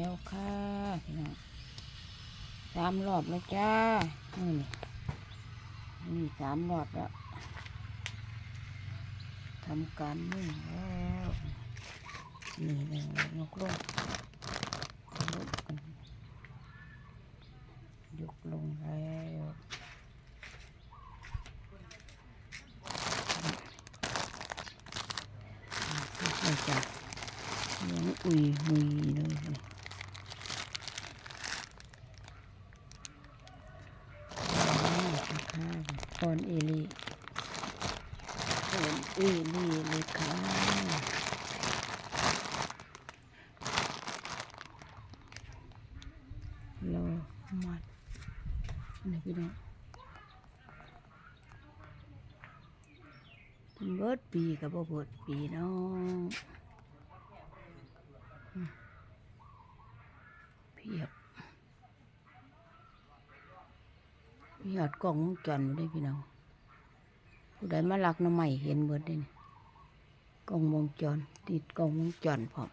แล้วค่ะพี่น้องสามรอบแล้วจ้านี่นี่สามรอบแล้วทำการนึ่งแล้วนี่นึ่งยกลงยกกันยกลงแล้วนี่จ้ะเสียงอุยหุยเลย นี่ตอนเอลีตอนเอลีเลยค่ะรอมัดนี่พี่น้องเบิดปีกับบ่เบิดปีน้องเพียบ มีหอดกล่องวงจรอยู่ได้พี่น้องผู้ใดมาลักน้ำใหม่เห็นเบิดได้กล่องวงจร ติดกล่องวงจรพร้อม